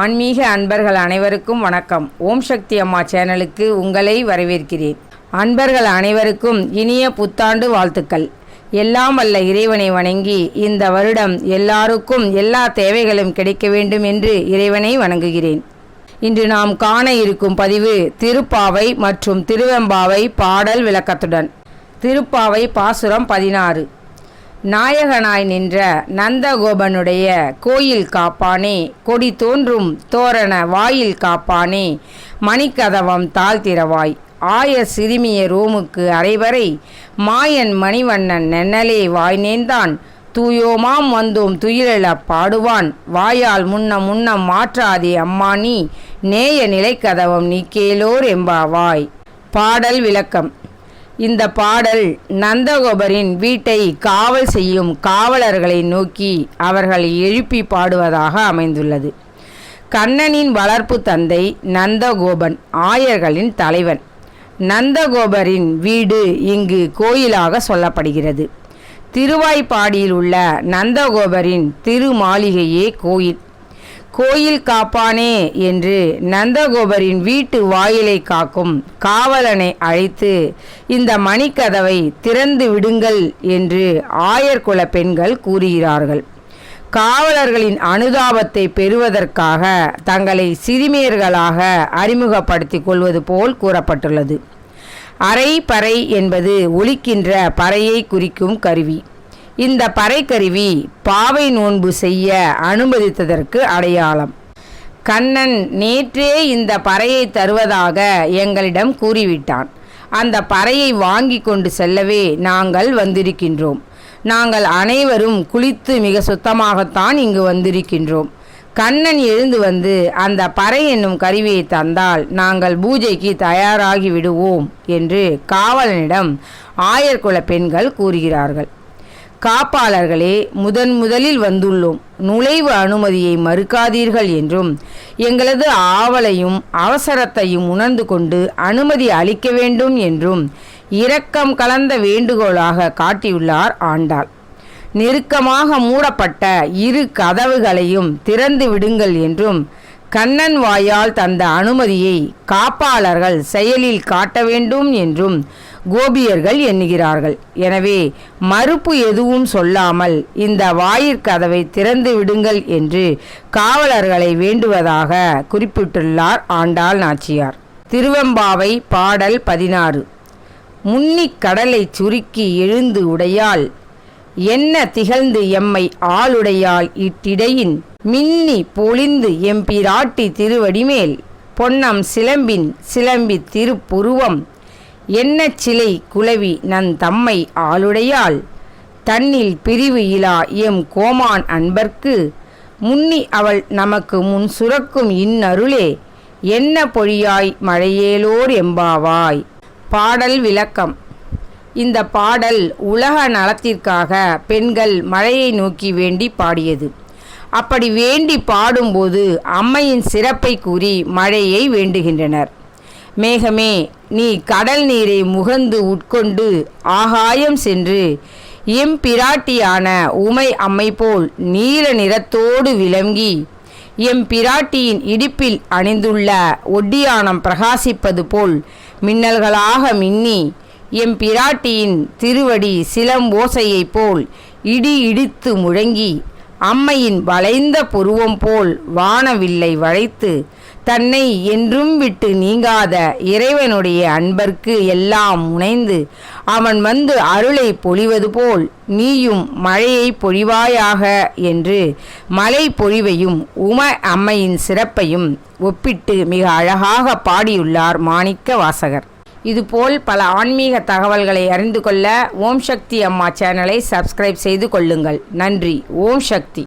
ஆன்மீக அன்பர்கள் அனைவருக்கும் வணக்கம். ஓம் சக்தி அம்மா சேனலுக்கு உங்களை வரவேற்கிறேன். அன்பர்கள் அனைவருக்கும் இனிய புத்தாண்டு வாழ்த்துக்கள். எல்லாம் வல்ல இறைவனை வணங்கி இந்த வருடம் எல்லாருக்கும் எல்லா தேவைகளும் கிடைக்க வேண்டும் என்று இறைவனை வணங்குகிறேன். இன்று நாம் காண இருக்கும் பதிவு திருப்பாவை மற்றும் திருவெம்பாவை பாடல் விளக்கத்துடன். திருப்பாவை பாசுரம் பதினாறு. நாயகனாய் நின்ற நந்தகோபனுடைய கோயில் காப்பானே கொடி தோன்றும் தோரண வாயில் காப்பானே மணிக்கதவம் தாழ்த்திரவாய். ஆய சிறுமிய ரோமுக்கு அரைவரை மாயன் மணிவண்ணன் நென்னலே வாய்நேந்தான். தூயோமாம் வந்தோம் துயிலெழ பாடுவான். வாயால் முன்ன முன்னம் மாற்றாதே அம்மா நீ நேய நிலைக்கதவம் நீ கேளோர் எம்பாவாய் பாடல் விளக்கம். இந்த பாடல் நந்தகோபரின் வீட்டை காவல் செய்யும் காவலர்களை நோக்கி அவர்கள் எழுப்பி பாடுவதாக அமைந்துள்ளது. கண்ணனின் வளர்ப்பு தந்தை நந்தகோபன் ஆயர்களின் தலைவன். நந்தகோபரின் வீடு இங்கு கோயிலாக சொல்லப்படுகிறது. திருவாய்ப்பாடியில் உள்ள நந்தகோபரின் திருமாளிகையே கோயில். கோயில் காப்பானே என்று நந்தகோபரின் வீட்டு வாயிலை காக்கும் காவலனை அழைத்து இந்த மணிக்கதவை திறந்து விடுங்கள் என்று ஆயர்குல பெண்கள் கூறுகிறார்கள். காவலர்களின் அனுதாபத்தை பெறுவதற்காக தங்களை சிறுமியர்களாக அறிமுகப்படுத்திக் கொள்வது போல் கூறப்பட்டுள்ளது. அரை பறை என்பது ஒலிக்கின்ற பறையை குறிக்கும் கருவி. இந்த பறைக்கருவி பாவை நோன்பு செய்ய அனுமதித்ததற்கு அடையாளம். கண்ணன் நேற்றே இந்த பறையை தருவதாக எங்களிடம் கூறிவிட்டான். அந்த பறையை வாங்கி கொண்டு செல்லவே நாங்கள் வந்திருக்கின்றோம். நாங்கள் அனைவரும் குளித்து மிக சுத்தமாகத்தான் இங்கு வந்திருக்கின்றோம். கண்ணன் எழுந்து வந்து அந்த பறை என்னும் கருவியை தந்தால் நாங்கள் பூஜைக்கு தயாராகி விடுவோம் என்று காவலனிடம் ஆயர்குல பெண்கள் கூறுகிறார்கள். காப்பாளர்களே முதன் முதலில் வந்துள்ளோம். நுழைவு அனுமதியை மறுக்காதீர்கள் என்றும் எங்களது ஆவலையும் அவசரத்தையும் உணர்ந்து கொண்டு அனுமதி அளிக்க வேண்டும் என்றும் இரக்கம் கலந்த வேண்டுகோளாக காட்டியுள்ளார் ஆண்டாள். நெருக்கமாக மூடப்பட்ட இரு கதவுகளையும் திறந்து விடுங்கள் என்றும் கண்ணன் வாயால் தந்த அனுமதியை காப்பாளர்கள் செயலில் காட்ட வேண்டும் என்றும் கோபியர்கள் எண்ணுகிறார்கள். எனவே மறுப்பு எதுவும் சொல்லாமல் இந்த வாயிற்கதவை திறந்து விடுங்கள் என்று காவலர்களை வேண்டுவதாக குறிப்பிட்டுள்ளார் ஆண்டாள் நாச்சியார். திருவெம்பாவை பாடல் பதினாறு. முன்னிக் கடலை சுருக்கி எழுந்து உடையால் என்ன திகழ்ந்து எம்மை ஆளுடையால் இட்டிடையின்? மின்னி பொழிந்து எம்பிராட்டி திருவடிமேல் பொன்னம் சிலம்பின் சிலம்பி திருப்புருவம் என்ன சிலை குலவி நன் தம்மை ஆளுடையால் தன்னில் பிரிவு இலா எம் கோமான் அன்பர்க்கு. முன்னி அவள் நமக்கு முன் சுரக்கும் இன்னருளே. என்ன பொழியாய் மழையேலோர் எம்பாவாய். பாடல் விளக்கம். இந்த பாடல் உலக நலத்திற்காக பெண்கள் மழையை நோக்கி வேண்டி பாடியது. அப்படி வேண்டி பாடும்போது அம்மையின் சிறப்பை கூறி மழையை வேண்டுகின்றனர். மேகமே நீ கடல் நீரை முகந்து உட்கொண்டு ஆகாயம் சென்று எம்பிராட்டியான உமை அம்மை போல் நீல நிறத்தோடு விளங்கி எம்பிராட்டியின் இடிப்பில் அணிந்துள்ள ஒட்டியானம் பிரகாசிப்பது போல் மின்னல்களாக மின்னி எம்பிராட்டியின் திருவடி திருவடி சிலம்போசையைப் போல் இடி இடித்து முழங்கி அம்மையின் வளைந்த புருவம் போல் வானவில்லை வளைத்து தன்னை என்றும் விட்டு நீங்காத இறைவனுடைய அன்பர்க்கு எல்லாம் முனைந்து அவன் வந்து அருளை பொழிவது போல் நீயும் மழையை பொழிவாயாக என்று மலை பொழிவையும் உம அம்மையின் சிறப்பையும் ஒப்பிட்டு மிக அழகாக பாடியுள்ளார் மாணிக்க வாசகர். இதுபோல் பல ஆன்மீக தகவல்களை அறிந்து கொள்ள ஓம் சக்தி அம்மா சேனலை சப்ஸ்கிரைப் செய்து கொள்ளுங்கள். நன்றி. ஓம் சக்தி.